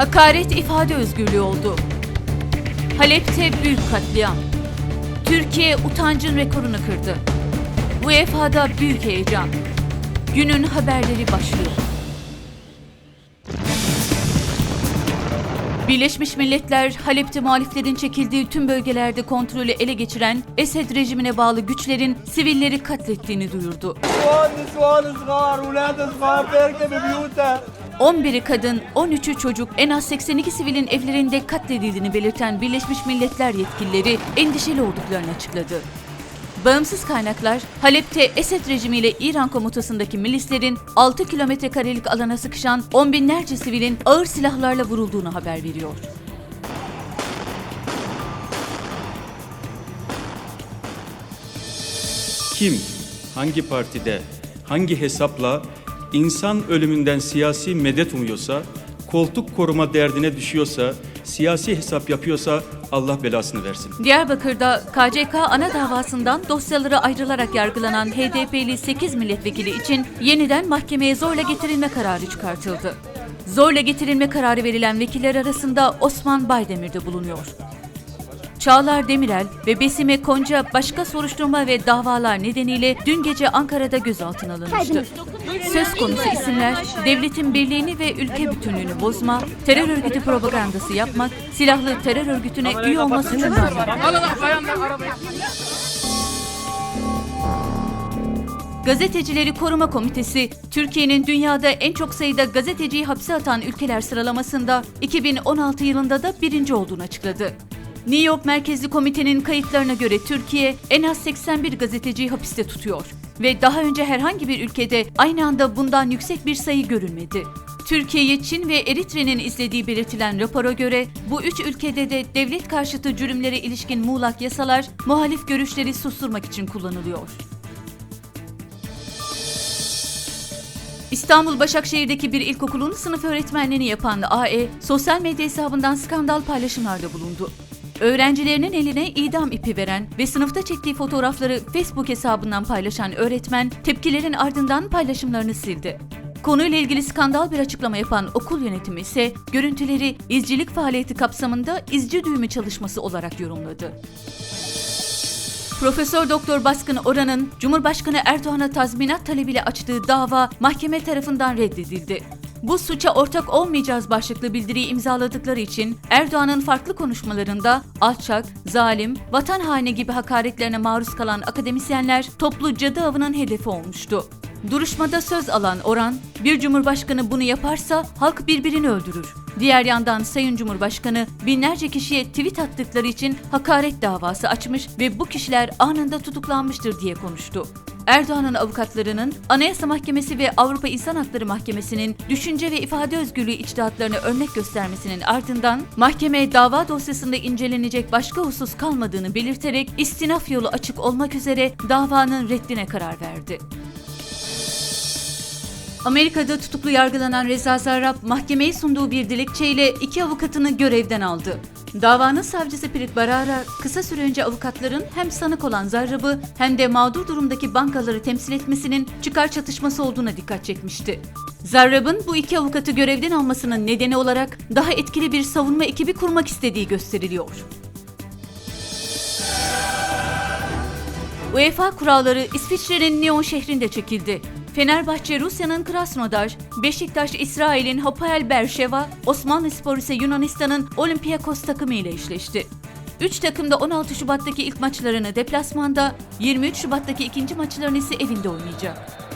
Hakaret ifade özgürlüğü oldu. Halep'te büyük katliam. Türkiye utancın rekorunu kırdı. UEFA'da büyük heyecan. Günün haberleri başlıyor. Birleşmiş Milletler, Halep'te muhaliflerin çekildiği tüm bölgelerde kontrolü ele geçiren Esed rejimine bağlı güçlerin sivilleri katlettiğini duyurdu. 11'i kadın, 13'ü çocuk, en az 82 sivilin evlerinde katledildiğini belirten Birleşmiş Milletler yetkilileri endişeli olduklarını açıkladı. Bağımsız kaynaklar, Halep'te Esed rejimiyle İran komutasındaki milislerin 6 kilometre karelik alana sıkışan on binlerce sivilin ağır silahlarla vurulduğunu haber veriyor. Kim, hangi partide, hangi hesapla insan ölümünden siyasi medet umuyorsa, koltuk koruma derdine düşüyorsa, siyasi hesap yapıyorsa Allah belasını versin. Diyarbakır'da KCK ana davasından dosyaları ayrılarak yargılanan HDP'li 8 milletvekili için yeniden mahkemeye zorla getirilme kararı çıkartıldı. Zorla getirilme kararı verilen vekiller arasında Osman Baydemir de bulunuyor. Çağlar Demirel ve Besime Konca başka soruşturma ve davalar nedeniyle dün gece Ankara'da gözaltına alınmıştı. Söz konusu isimler devletin birliğini ve ülke bütünlüğünü bozma, terör örgütü propagandası yapmak, silahlı terör örgütüne üye olma suçundan. Gazetecileri Koruma Komitesi, Türkiye'nin dünyada en çok sayıda gazeteciyi hapse atan ülkeler sıralamasında 2016 yılında da birinci olduğunu açıkladı. New York merkezli komitenin kayıtlarına göre Türkiye en az 81 gazeteciyi hapiste tutuyor ve daha önce herhangi bir ülkede aynı anda bundan yüksek bir sayı görülmedi. Türkiye'yi Çin ve Eritre'nin izlediği belirtilen rapora göre bu üç ülkede de devlet karşıtı cürümlere ilişkin muğlak yasalar muhalif görüşleri susturmak için kullanılıyor. İstanbul Başakşehir'deki bir ilkokulun sınıf öğretmenliğini yapan AE, sosyal medya hesabından skandal paylaşımlarda bulundu. Öğrencilerinin eline idam ipi veren ve sınıfta çektiği fotoğrafları Facebook hesabından paylaşan öğretmen, tepkilerin ardından paylaşımlarını sildi. Konuyla ilgili skandal bir açıklama yapan okul yönetimi ise görüntüleri izcilik faaliyeti kapsamında izci düğümü çalışması olarak yorumladı. Profesör Doktor Baskın Oran'ın Cumhurbaşkanı Erdoğan'a tazminat talebiyle açtığı dava mahkeme tarafından reddedildi. Bu suça ortak olmayacağız başlıklı bildiriyi imzaladıkları için Erdoğan'ın farklı konuşmalarında alçak, zalim, vatan haini gibi hakaretlerine maruz kalan akademisyenler toplu cadı avının hedefi olmuştu. Duruşmada söz alan Oran, bir cumhurbaşkanı bunu yaparsa halk birbirini öldürür. Diğer yandan Sayın Cumhurbaşkanı binlerce kişiye tweet attıkları için hakaret davası açmış ve bu kişiler anında tutuklanmıştır diye konuştu. Erdoğan'ın avukatlarının Anayasa Mahkemesi ve Avrupa İnsan Hakları Mahkemesi'nin düşünce ve ifade özgürlüğü içtihatlarını örnek göstermesinin ardından mahkeme dava dosyasında incelenecek başka husus kalmadığını belirterek istinaf yolu açık olmak üzere davanın reddine karar verdi. Amerika'da tutuklu yargılanan Reza Zarrab mahkemeye sunduğu bir dilekçeyle iki avukatını görevden aldı. Davanın savcısı Pirit Barara kısa süre önce avukatların hem sanık olan Zarrab'ı hem de mağdur durumdaki bankaları temsil etmesinin çıkar çatışması olduğuna dikkat çekmişti. Zarrab'ın bu iki avukatı görevden almasının nedeni olarak daha etkili bir savunma ekibi kurmak istediği gösteriliyor. UEFA kuralları İsviçre'nin Lyon şehrinde çekildi. Fenerbahçe Rusya'nın Krasnodar, Beşiktaş İsrail'in Hapoel Berşeva, Osmanlıspor ise Yunanistan'ın Olympiakos takımı ile eşleşti. 3 takım da 16 Şubat'taki ilk maçlarını deplasmanda, 23 Şubat'taki ikinci maçlarını ise evinde oynayacak.